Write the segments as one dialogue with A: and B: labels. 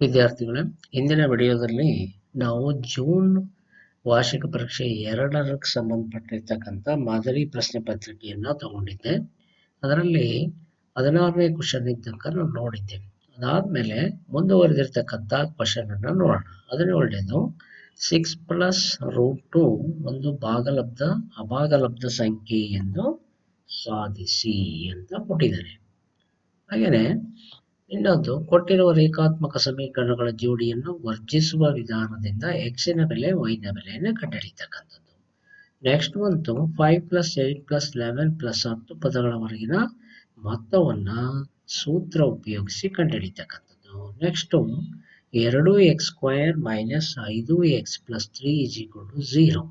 A: ವಿದ್ಯಾರ್ಥಿಗಳೇ, ಹಿಂದಿನ ವಿಡಿಯೋದಲ್ಲಿ ನಾವು ಜೂನ್ ವಾರ್ಷಿಕ ಪರೀಕ್ಷೆ ಎರಡರಕ್ಕೆ ಸಂಬಂಧಪಟ್ಟಿರ್ತಕ್ಕಂಥ ಮಾದರಿ ಪ್ರಶ್ನೆ ಪತ್ರಿಕೆಯನ್ನು ತಗೊಂಡಿದ್ದೆ. ಅದರಲ್ಲಿ ಹದಿನಾರನೇ ಕ್ವಶನ್ ತನಕ ನಾವು ನೋಡಿದ್ದೇವೆ. ಅದಾದ್ಮೇಲೆ ಮುಂದುವರೆದಿರ್ತಕ್ಕಂಥ ಕ್ವಶನ್ ಅನ್ನು ನೋಡೋಣ. ಹದಿನೇಳನೇದು ಸಿಕ್ಸ್ ಪ್ಲಸ್ ರೂಟ್ ಟು ಒಂದು ಭಾಗಲಬ್ಧ, ಅಭಾಗಲಬ್ಧ ಸಂಖ್ಯೆ ಎಂದು ಸಾಧಿಸಿ ಅಂತ ಕೊಟ್ಟಿದ್ದಾರೆ. ಹಾಗೇನೆ ಇನ್ನೊಂದು, ಕೊಟ್ಟಿರುವ ರೇಖಾತ್ಮಕ ಸಮೀಕರಣಗಳ ಜೋಡಿಯನ್ನು ವರ್ಜಿಸುವ ವಿಧಾನದಿಂದ ಎಕ್ಸಿನ ಬೆಲೆ ವೈನ ಬೆಲೆಯನ್ನು ಕಂಡುಹಿಡಿತಕ್ಕಂಥದ್ದು ನೆಕ್ಸ್ಟ್ ಬಂತು five plus eight plus eleven plus ಹತ್ತು ಪದಗಳವರೆಗಿನ ಮೊತ್ತವನ್ನ ಸೂತ್ರ ಉಪಯೋಗಿಸಿ ಕಂಡುಹಿಡಿತಕ್ಕಂಥದ್ದು ನೆಕ್ಸ್ಟ್ ಎರಡು ಎಕ್ಸ್ ಸ್ಕ್ವಯರ್ ಮೈನಸ್ ಐದು x plus three is equal to zero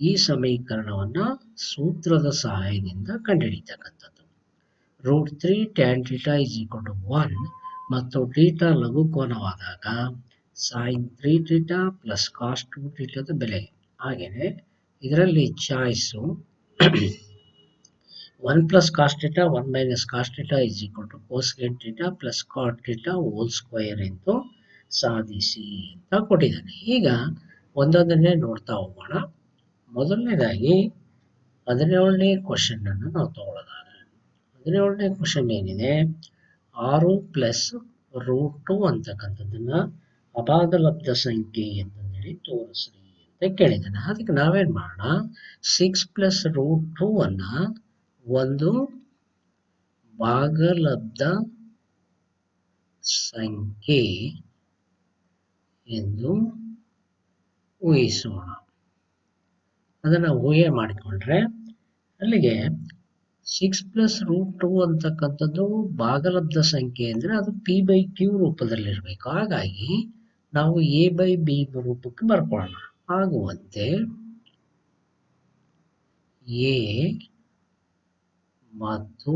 A: ಈ ಸಮೀಕರಣವನ್ನ ಸೂತ್ರದ ಸಹಾಯದಿಂದ ಕಂಡುಹಿಡಿತಕ್ಕಂಥದ್ದು root three tan theta is equal to one ಮತ್ತು ಟೀಟಾ ಲಘು ಕೋನವಾದಾಗ sin three theta plus cos two ಟೀಟಾದ ಬೆಲೆ. ಹಾಗೆಯೇ ಇದರಲ್ಲಿ choice one plus cos theta one minus cos theta is equal to cosec theta plus cot theta whole square ಎಂದು ಸಾಧಿಸಿ ಅಂತ ಕೊಟ್ಟಿದ್ದಾನೆ. ಈಗ ಒಂದೊಂದನ್ನೇ ನೋಡ್ತಾ ಹೋಗೋಣ. ಮೊದಲನೇದಾಗಿ ಹದಿನೇಳನೇ ಕ್ವಶನ್ ಅನ್ನು ನಾವು ತಗೊಳ್ಳೋದಾದ್ರೆ. ಹದಿನೇಳನೇ ಕ್ವಶನ್ ಏನಿದೆ? ಆರು ಪ್ಲಸ್ ರೂಟ್ ಟು ಅಂತಕ್ಕಂಥದ್ದನ್ನ ಅಭಾಗಲಬ್ಧ ಸಂಖ್ಯೆ ಅಂತಂದೇಳಿ ತೋರಿಸ್ರಿ ಅಂತ ಕೇಳಿದ್ದಾನೆ. ಅದಕ್ಕೆ ನಾವೇನ್ ಮಾಡೋಣ? ಸಿಕ್ಸ್ ಪ್ಲಸ್ ರೂಟ್ ಟು ಅನ್ನ ಒಂದು ಭಾಗಲಬ್ಧ ಸಂಖ್ಯೆ ಎಂದು ಊಹಿಸೋಣ. ಅದನ್ನ ಊಹೆ ಮಾಡಿಕೊಂಡ್ರೆ ಅಲ್ಲಿಗೆ ಸಿಕ್ಸ್ ಪ್ಲಸ್ ರೂಟ್ ಟು ಅಂತಕ್ಕಂಥದ್ದು ಭಾಗಲಬ್ಧ ಸಂಖ್ಯೆ ಅಂದ್ರೆ ಅದು ಪಿ ಬೈ ಕ್ಯೂ ರೂಪದಲ್ಲಿರಬೇಕು. ಹಾಗಾಗಿ ನಾವು ಎ ಬೈ ಬಿ ರೂಪಕ್ಕೆ ಬರ್ಕೊಳ್ಳೋಣ. ಆಗುವಂತೆ ಎ ಮತ್ತು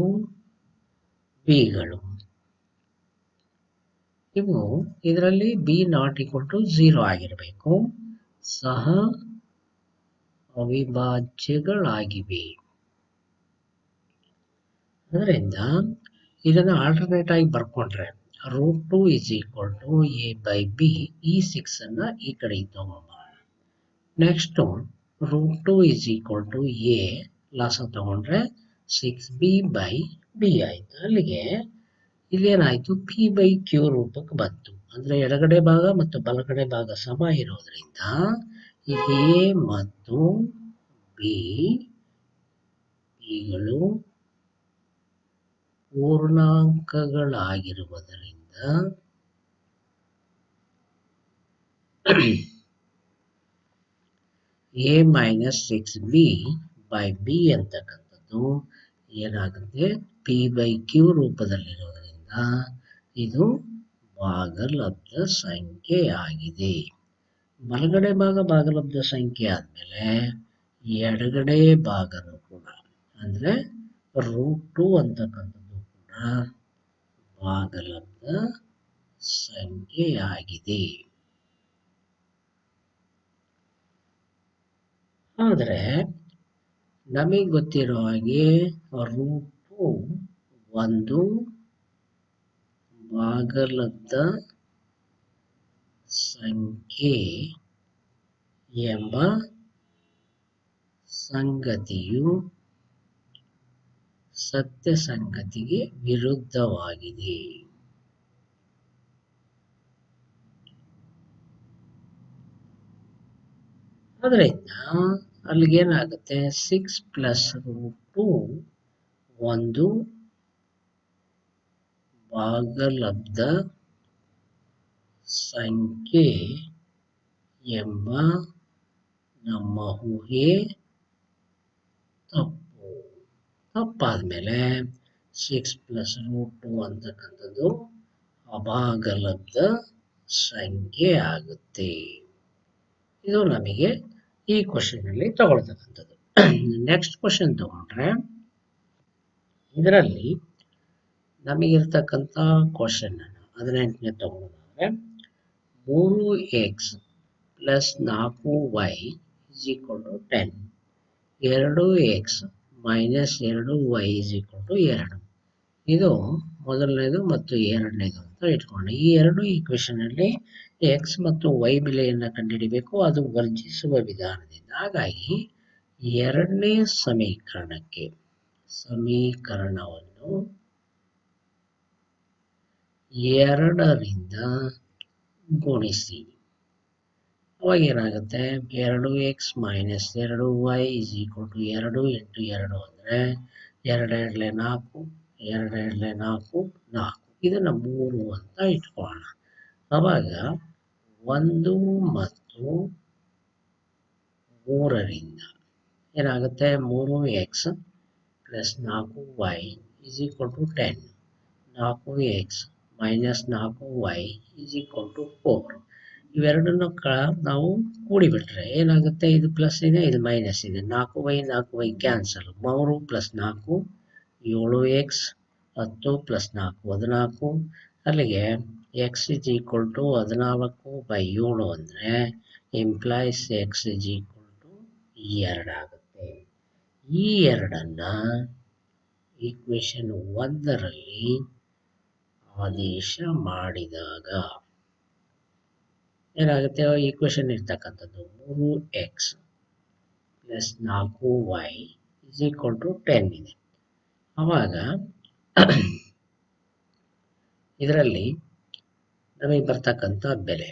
A: ಬಿಗಳು ಇವು ಇದರಲ್ಲಿ B not equal to zero ಆಗಿರಬೇಕು. ಸಹ ಅವಿಭಾಜ್ಯಗಳಾಗಿವೆ. ಅದರಿಂದ ಇದನ್ನು ಆಲ್ಟರ್ನೇಟ್ ಆಗಿ ಬರ್ಕೊಂಡ್ರೆ root two is equal to A by B ಈ ಸಿಕ್ಸ್ ಅನ್ನ ಈ ಕಡೆ ತಗೊಂಬ next root two is equal to A ಲಾಸ ತಗೊಂಡ್ರೆ ಸಿಕ್ಸ್ ಬಿ ಬೈ ಬಿ ಆಯ್ತು. ಅಲ್ಲಿಗೆ ಇಲ್ಲೇನಾಯಿತು? ಪಿ ಬೈ ಕ್ಯೂ ರೂಪಕ್ಕೆ ಬಂತು. ಅಂದ್ರೆ ಎಡಗಡೆ ಭಾಗ ಮತ್ತು ಬಲಗಡೆ ಭಾಗ ಸಮ ಇರೋದ್ರಿಂದ ಎ ಮತ್ತು ಬಿ ಇಗಳು ಪೂರ್ಣಾಂಕಗಳಾಗಿರುವುದರಿಂದ A minus six B by B ಅಂತಕ್ಕಂಥದ್ದು ಏನಾಗುತ್ತೆ? ಪಿ ಬೈ ಕ್ಯೂ ರೂಪದಲ್ಲಿರೋದರಿಂದ ಇದು ಭಾಗಲಬ್ಧ ಸಂಖ್ಯೆ ಆಗಿದೆ. ಬಲಗಡೆ ಭಾಗ ಭಾಗಲಬ್ಧ ಸಂಖ್ಯೆ ಆದಮೇಲೆ ಎಡಗಡೆ ಭಾಗನೂ ಕೂಡ, ಅಂದರೆ ರೂಟ್ ಟು ಅಂತಕ್ಕಂಥದ್ದು ಕೂಡ ಭಾಗಲಬ್ಧ ಸಂಖ್ಯೆಯಾಗಿದೆ ಆದರೆ ನಮಗೆ ಗೊತ್ತಿರೋ ಹಾಗೆ ರೂಪು ಒಂದು ಭಾಗಲಬ್ಧ ಸಂಖ್ಯೆ ಎಂಬ ಸಂಗತಿಯು ಸತ್ಯ ಸಂಗತಿಗೆ ವಿರುದ್ಧವಾಗಿದೆ ಅದರಿಂದ ಅಲ್ಲಿಗೇನಾಗುತ್ತೆ? ಸಿಕ್ಸ್ ಪ್ಲಸ್ ರೂಟ್ ಒಂದು ಭಾಗಲಬ್ಧ ಸಂಖ್ಯೆ ಎಂಬ ನಮ್ಮ ಊಹೆ ತಪ್ಪು. ತಪ್ಪಾದ್ಮೇಲೆ ಸಿಕ್ಸ್ ಪ್ಲಸ್ ರೂಟ್ ಟು ಅಂತಕ್ಕಂಥದ್ದು ಅಭಾಗಲಬ್ಧ ಸಂಖ್ಯೆ ಆಗುತ್ತೆ. ಇದು ನಮಗೆ ಈ ಕ್ವಶನ್ ಅಲ್ಲಿ ತಗೊಳ್ತಕ್ಕಂಥದ್ದು. ನೆಕ್ಸ್ಟ್ ಕ್ವಶನ್ ತಗೊಂಡ್ರೆ, ಇದರಲ್ಲಿ ನಮಗಿರ್ತಕ್ಕಂಥ ಕ್ವಶನ್ ಹದಿನೆಂಟನೇ ತಗೊಳ್ಳೋದಾದ್ರೆ, ಮೂರು ಎಕ್ಸ್ ಪ್ಲಸ್ ನಾಲ್ಕು ವೈ ಈಕ್ವಲ್ ಟು ಟೆನ್ ಎರಡು ಎಕ್ಸ್ ಮೈನಸ್ ಎರಡು ವೈ ಇಸ್ ಈಕ್ವಲ್ ಟು ಎರಡು. ಇದು ಮೊದಲನೇದು ಮತ್ತು ಎರಡನೇದು ಅಂತ ಇಟ್ಕೊಂಡು ಈ ಎರಡು ಈಕ್ವೇಶನ್ ಅಲ್ಲಿ ಎಕ್ಸ್ ಮತ್ತು ವೈ ಬೆಲೆಯನ್ನು ಕಂಡುಹಿಡಿಬೇಕು. ಅದು ವರ್ಜಿಸುವ ವಿಧಾನದಿಂದ. ಹಾಗಾಗಿ ಎರಡನೇ ಸಮೀಕರಣಕ್ಕೆ ಸಮೀಕರಣವನ್ನು ಎರಡರಿಂದ ಗುಣಿಸಿ. ಅವಾಗ ಏನಾಗುತ್ತೆ? ಎರಡು ಎಕ್ಸ್ ಮೈನಸ್ ಎರಡು ವೈ ಇಸ್ ಈಕ್ವಲ್ ಟು ಎರಡು ಇಂಟು ಎರಡು ಅಂದರೆ ಎರಡೆರಡಲೆ ನಾಲ್ಕು ಎರಡೆರಡಲೆ ನಾಲ್ಕು ನಾಲ್ಕು. ಇದನ್ನು ಮೂರು ಅಂತ ಇಟ್ಕೊಳ್ಳೋಣ. ಅವಾಗ ಒಂದು ಮತ್ತು ಮೂರರಿಂದ ಏನಾಗುತ್ತೆ? ಮೂರು ಎಕ್ಸ್ ಪ್ಲಸ್ ನಾಲ್ಕು y is equal to ten ನಾಲ್ಕು ಎಕ್ಸ್ ಮೈನಸ್ ನಾಲ್ಕು y is equal to four ಇವೆರಡನ್ನು ಕ, ನಾವು ಕೂಡಿಬಿಟ್ರೆ ಏನಾಗುತ್ತೆ? ಇದು ಪ್ಲಸ್ ಇದೆ, ಇದು ಮೈನಸ್ ಇದೆ. ನಾಲ್ಕು ವೈ ನಾಲ್ಕು ವೈ ಕ್ಯಾನ್ಸಲ್ ಮೂರು ಪ್ಲಸ್ ನಾಲ್ಕು, ಏಳು ಎಕ್ಸ್ ಹತ್ತು ಪ್ಲಸ್ ನಾಲ್ಕು, ಹದಿನಾಲ್ಕು. ಅಲ್ಲಿಗೆ ಎಕ್ಸ್ ಇಸ್ ಈಕ್ವಲ್ ಟು ಹದಿನಾಲ್ಕು ಬೈ ಏಳು ಅಂದರೆ implies x is equal to ಎರಡಾಗುತ್ತೆ ಈ ಎರಡನ್ನು ಈಕ್ವೇಶನ್ ಒಂದರಲ್ಲಿ ಆದೇಶ ಮಾಡಿದಾಗ ಏನಾಗುತ್ತೆ? ಈಕ್ವೇಶನ್ ಇರ್ತಕ್ಕಂಥದ್ದು ಮೂರು ಎಕ್ಸ್ ಪ್ಲಸ್ ನಾಲ್ಕು y is equal to ten ಇದೆ. ಆವಾಗ ಇದರಲ್ಲಿ ನಮಗೆ ಬರ್ತಕ್ಕಂಥ ಬೆಲೆ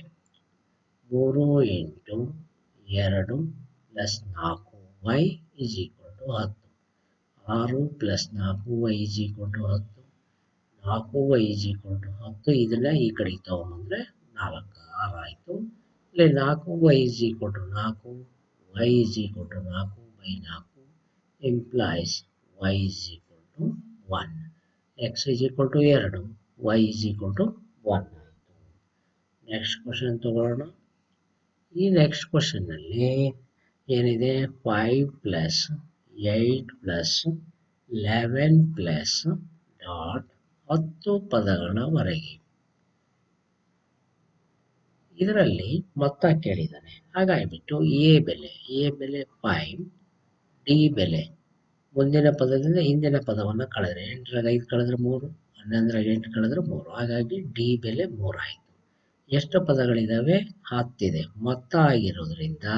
A: ಮೂರು ಎಂಟು ಎರಡು ಪ್ಲಸ್ ನಾಲ್ಕು ವೈ ಇಸ್ ಈಕ್ವಲ್ ಟು ಹತ್ತು. ಆರು ಪ್ಲಸ್ ನಾಲ್ಕು ವೈ ಇಸ್ ಈಕ್ವಲ್ ಟು ಹತ್ತು. ನಾಲ್ಕು ವೈ ಇಸ್ ಈಕ್ವಲ್ ಟು ಹತ್ತು, ಇದನ್ನ ಈ ಕಡೆಗೆ ತಗೊಂಡ್ರೆ ನಾಲ್ಕು. ಇಲ್ಲಿ ನಾಲ್ಕು ವೈ ಇಸ್ ಈಕ್ವಲ್ ಟು ನಾಲ್ಕು ವೈ ಇಸ್ ಈಕ್ವಲ್ ಟು ನಾಲ್ಕು ಬೈ ನಾಲ್ಕು implies Y is equal one X is equal to ಎರಡು Y is equal one next question ತಗೊಳ್ಳೋಣ. ಈ ನೆಕ್ಸ್ಟ್ ಕ್ವಶನ್ನಲ್ಲಿ ಏನಿದೆ? Five plus eight plus eleven plus dot ಹತ್ತು ಪದಗಳವರೆಗೆ. ಇದರಲ್ಲಿ ಮೊತ್ತ ಕೇಳಿದ್ದಾನೆ. ಹಾಗಾಗಿಬಿಟ್ಟು ಎ ಬೆಲೆ ಎ ಬೆಲೆ ಫೈವ್, ಡಿ ಬೆಲೆ. ಮುಂದಿನ ಪದದಿಂದ ಹಿಂದಿನ ಪದವನ್ನು ಕಳೆದ್ರೆ ಎಂಟರಾಗ ಐದು ಕಳೆದ್ರೆ ಮೂರು ಹನ್ನೊಂದರಾಗ ಎಂಟು ಕಳೆದ್ರೆ ಮೂರು. ಹಾಗಾಗಿ ಡಿ ಬೆಲೆ ಮೂರಾಯಿತು. ಎಷ್ಟು ಪದಗಳಿದ್ದಾವೆ ಹತ್ತಿದೆ. ಮೊತ್ತ ಆಗಿರೋದ್ರಿಂದ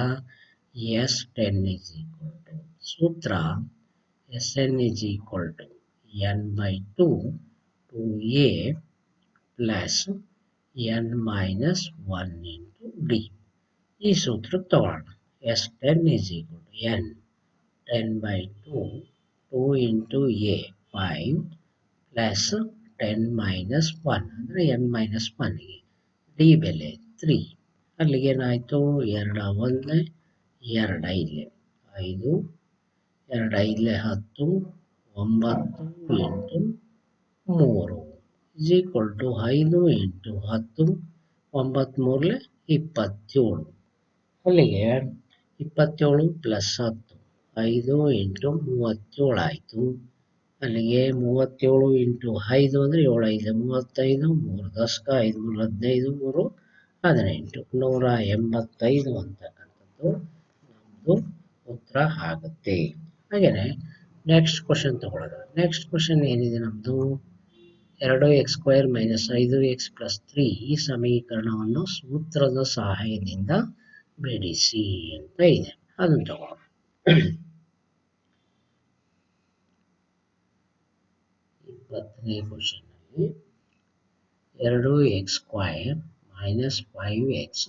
A: S ten is equal to ಸೂತ್ರ S N is equal to N by two two A plus N minus one into D ಈ ಸೂತ್ರಕ್ಕೆ ತಗೊಳ್ಳೋಣ S ten is equal to N ten by two two into A five plus ten minus one ಅಂದರೆ N minus ಒನ್ಗೆ D ಬೆಲೆ three ಅಲ್ಲಿಗೆ ಏನಾಯಿತು ಎರಡು ಒಂದೇ ಎರಡು ಐದಲೆ ಐದು ಎರಡು ಐದಲೆ ಹತ್ತು ಒಂಬತ್ತು ಎಂಟು ಮೂರು ಇಸ್ ಈಕ್ವಲ್ ಟು ಐದು ಇಂಟು ಹತ್ತು ಒಂಬತ್ತ್ಮೂರಲೆ ಇಪ್ಪತ್ತೇಳು. ಅಲ್ಲಿಗೆ ಇಪ್ಪತ್ತೇಳು ಪ್ಲಸ್ ಹತ್ತು, ಐದು ಇಂಟು ಮೂವತ್ತೇಳು ಆಯಿತು. ಅಲ್ಲಿಗೆ ಮೂವತ್ತೇಳು ಇಂಟು ಐದು ಅಂದರೆ ಏಳು, ಐದು ಮೂವತ್ತೈದು, ಮೂರು ದಶಕ ಐದು, ಮೂರು ಹದಿನೈದು, ಮೂರು ಹದಿನೆಂಟು, ನೂರ ಎಂಬತ್ತೈದು ಅಂತಕ್ಕಂಥದ್ದು ನಮ್ಮದು ಉತ್ತರ ಆಗುತ್ತೆ. ಹಾಗೆಯೇ ನೆಕ್ಸ್ಟ್ ಕ್ವಶನ್ ತಗೊಳ್ಳೋಣ. ನೆಕ್ಸ್ಟ್ ಕ್ವಶನ್ ಏನಿದೆ ನಮ್ಮದು ಎರಡು ಎಕ್ಸ್ ಸ್ಕ್ವೇರ್ ಮೈನಸ್ ಐದು ಎಕ್ಸ್ ಪ್ಲಸ್ ತ್ರೀ ಈ ಸಮೀಕರಣವನ್ನು ಸೂತ್ರದ ಸಹಾಯದಿಂದ ಬಿಡಿಸಿ ಅಂತ ಇದೆ. ಅದನ್ನು ತಗೋ ಇಪ್ಪತ್ತನೇ ಕ್ವಶನ್ನಲ್ಲಿ ಎರಡು x square minus five x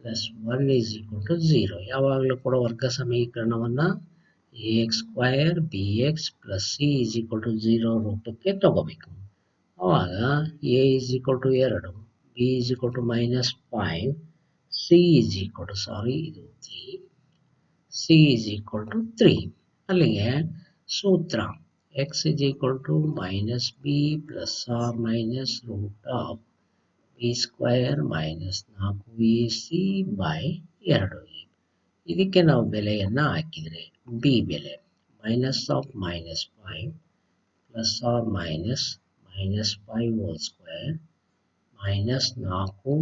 A: plus one is equal to zero ಯಾವಾಗಲೂ ಕೂಡ ವರ್ಗ ಸಮೀಕರಣವನ್ನು A x square B x plus C is equal to zero ರೂಪಕ್ಕೆ ತಗೋಬೇಕು. ಆವಾಗ ಎ ಈಸ್ ಈಕ್ವಲ್ ಟು ಎರಡು B is equal to minus five C is equal to sorry ಇದು three C is equal to three ಅಲ್ಲಿಗೆ ಸೂತ್ರ x is equal to minus b plus or minus root of b square minus ನಾಲ್ಕು A C by ಎರಡು A ಇದಕ್ಕೆ ನಾವು ಬೆಲೆಯನ್ನು ಹಾಕಿದರೆ B ಬೆಲೆ minus of minus five plus R minus minus five whole square minus ನಾಲ್ಕು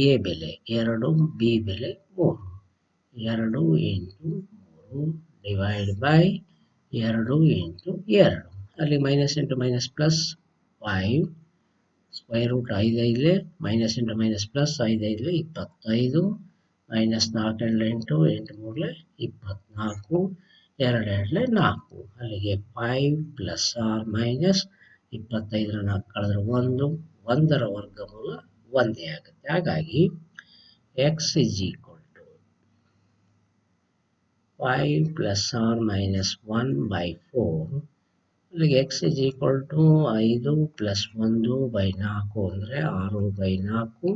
A: A ಬೆಲೆ, ಎರಡು ಬಿ ಬೆಲೆ ಮೂರು. ಎರಡು ಎಂಟು ಮೂರು ಡಿವೈಡ್ ಬೈ ಎರಡು ಎಂಟು ಎರಡು. ಅಲ್ಲಿ minus into minus plus five square root ಐದು ಐದಲೇ ಮೈನಸ್ ಇಂಟು ಮೈನಸ್ ಪ್ಲಸ್ ಐದು ಐದಲೇ ಇಪ್ಪತ್ತೈದು ಮೈನಸ್ ನಾಲ್ಕು ಎರಡು ಎಂಟು ಎಂಟು ಮೂರಲೆ ಇಪ್ಪತ್ನಾಲ್ಕು, ಎರಡು ಎರಡಲೆ ನಾಲ್ಕು. ಅಲ್ಲಿಗೆ ಫೈವ್ ಪ್ಲಸ್ ಆರ್ ಮೈನಸ್ ಇಪ್ಪತ್ತೈದರ ಕಳೆದ್ರೆ ಒಂದು, ಒಂದರ ವರ್ಗಮೂಲ ಒಂದೇ ಆಗುತ್ತೆ. ಹಾಗಾಗಿ x is equal to five plus R minus one by four ಅಲ್ಲಿಗೆ ಎಕ್ಸ್ ಇಸ್ ಈಕ್ವಲ್ ಟು ಐದು ಪ್ಲಸ್ ಒಂದು ಬೈ ನಾಲ್ಕು ಅಂದರೆ ಆರು ಬೈ ನಾಲ್ಕು,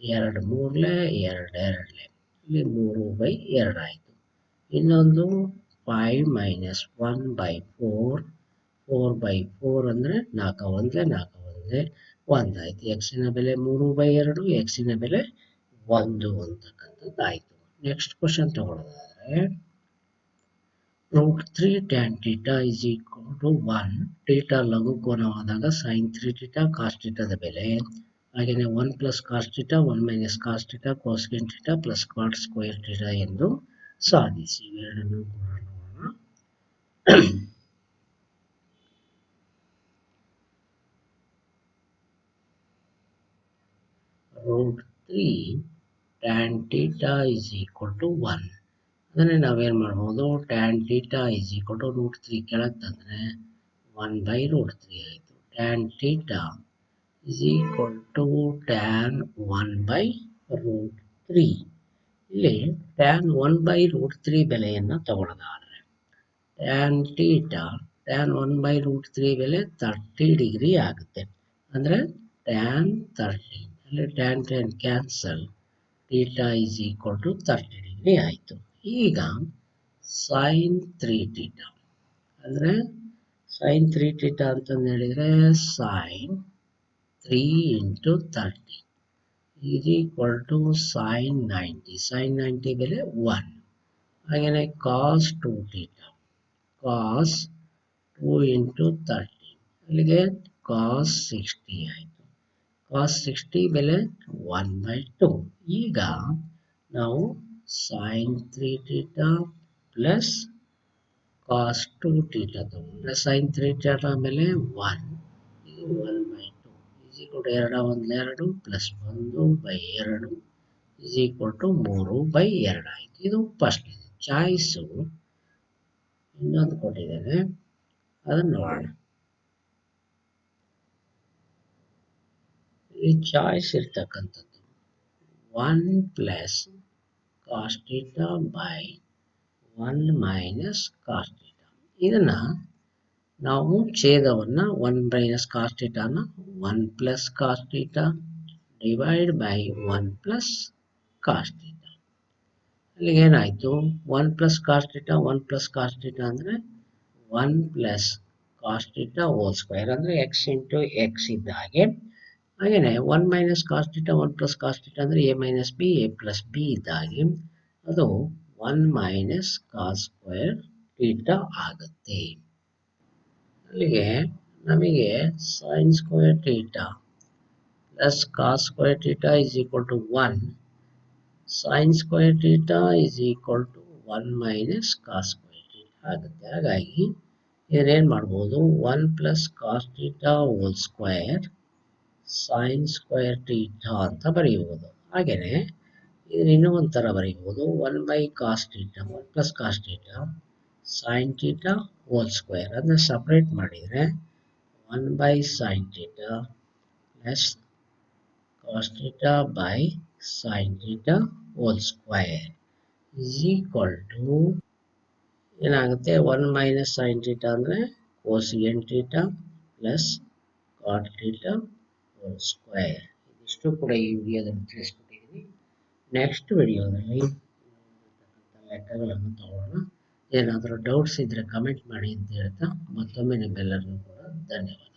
A: ಎರಡು ಮೂರಲೆ ಎರಡು ಎರಡಲೆ. ಇಲ್ಲಿ ಮೂರು ಬೈ ಎರಡು ಆಯಿತು. ಇನ್ನೊಂದು five minus one by four four by four ಅಂದರೆ ನಾಲ್ಕು ಒಂದೇ ನಾಲ್ಕು ಒಂದೇ ಒಂದಾಯಿತು ಎಕ್ಸಿನ ಬೆಲೆ ಮೂರು ಬೈ ಎರಡು ಎಕ್ಸಿನ ಬೆಲೆ ಒಂದು ಅಂತಕ್ಕಂಥದ್ದು ಆಯಿತು next question ತಗೊಳ್ಳೋದಾದರೆ root three tan theta is equal to one theta ಲಘು ಕೋನವಾದಾಗ ಸೈನ್ ತ್ರೀ ಟೀಟಾ ಕಾಸ್ ಟೀಟಾದ ಬೆಲೆ. ಹಾಗೆಯೇ one plus cos theta one minus cos theta cosec theta plus cot square theta ಎಂದು ಸಾಧಿಸಿ. ಎರಡನ್ನು ಕೂಡ ನೋಡೋಣ root three tan theta is equal to one ಅದನ್ನೇ ನಾವೇನು ಮಾಡ್ಬೋದು? Tan theta is equal to root three ಕೆಳಗೆ ತಂದರೆ ಒನ್ ಬೈ ರೂಟ್ ತ್ರೀ ಆಯಿತು. Tan theta is equal to tan one by root three ಇಲ್ಲಿ tan one by root three ಬೆಲೆಯನ್ನು ತಗೊಳ್ಳೋದಾದರೆ tan theta tan one by root three ಬೆಲೆ thirty degree ಆಗುತ್ತೆ. ಅಂದರೆ tan thirty ಅಲ್ಲಿ tan tan cancel theta is equal to thirty degree ಆಯಿತು. ಈಗ sine three theta ಅಂದರೆ sine three theta ಅಂತಂದು ಹೇಳಿದರೆ sine three into thirty is equal to sine ninety sine ninety ಬೆಲೆ ಒನ್ ಹಾಗೆಯೇ cos two theta cos two into thirty ಅಲ್ಲಿಗೆ cos sixty ಆಯಿತು. Cos sixty ಬೆಲೆ ಒನ್ ಬೈ ಟು ಈಗ ನಾವು sine three theta plus cos two theta ತಗೊಂಡ್ರೆ sine three theta ಮೇಲೆ one ಇದು one by two is equal to ಒಂದೆರಡು ಒಂದು, ಎರಡು ಪ್ಲಸ್ ಒಂದು ಬೈ ಎರಡು ಈಸ್ ಈಕ್ವಲ್ ಟು ಮೂರು ಬೈ ಎರಡು ಆಯಿತು. ಇದು ಫಸ್ಟ್ ಚಾಯ್ಸು ಇನ್ನೊಂದು ಕೊಟ್ಟಿದ್ದೇನೆ. ಅದನ್ನು ನೋಡೋಣ. ಚಾಯ್ಸ್ ಇರ್ತಕ್ಕಂಥದ್ದು. One plus cos theta by one minus cos theta theta ಇದನ್ನು ನಾವು ಛೇದವನ್ನು one minus ಕಾಸ್ಟಿಟಾನ one plus cos theta divide by one plus cos ಅಲ್ಲಿ ಅಲ್ಲಿಗೆ ಏನಾಯಿತು? One plus cos theta one plus cos theta ಅಂದರೆ one plus cos theta whole square ಅಂದರೆ X into x ಇದ್ದ ಹಾಗೆ ಹಾಗೆಯೇ one minus cos theta one plus cos theta ಅಂದರೆ a minus b a plus b ಇದ್ದಾಗಿ ಅದು one minus cos square theta ಆಗುತ್ತೆ. ಅಲ್ಲಿಗೆ ನಮಗೆ sine square theta plus cos square theta is equal to one sine square theta is equal to one minus cos square theta ಆಗುತ್ತೆ. ಹಾಗಾಗಿ ಇದನ್ನೇನು ಮಾಡ್ಬೋದು? One plus cos theta whole square sine square theta ಅಂತ ಬರೆಯಬಹುದು. ಹಾಗೆಯೇ, ಇದನ್ನ ಇನ್ನೂ ಒಂಥರ ಬರೆಯಬಹುದು. One by cos theta one plus cos theta sine theta whole square ಅದನ್ನು ಸಪ್ರೇಟ್ ಮಾಡಿದರೆ one by sine theta plus cos theta by sine theta whole square is equal to ಏನಾಗುತ್ತೆ? ಒನ್ ಮೈನಸ್ ಸೈನ್ ಟೀಟಾ ಅಂದರೆ cosec theta plus cot theta whole square ಇದಿಷ್ಟು ಕೂಡ ಈ ವಿಡಿಯೋದಲ್ಲಿ ತಿಳಿಸ್ಕೊಟ್ಟಿದ್ದೀವಿ next ವಿಡಿಯೋದಲ್ಲಿ ಲೆಕ್ಕಗಳನ್ನು ತಗೊಳ್ಳೋಣ. ಏನಾದರೂ ಡೌಟ್ಸ್ ಇದ್ದರೆ ಕಮೆಂಟ್ ಮಾಡಿ ಅಂತ ಹೇಳ್ತಾ ಮತ್ತೊಮ್ಮೆ ನಿಮ್ಮೆಲ್ಲರಿಗೂ ಕೂಡ ಧನ್ಯವಾದ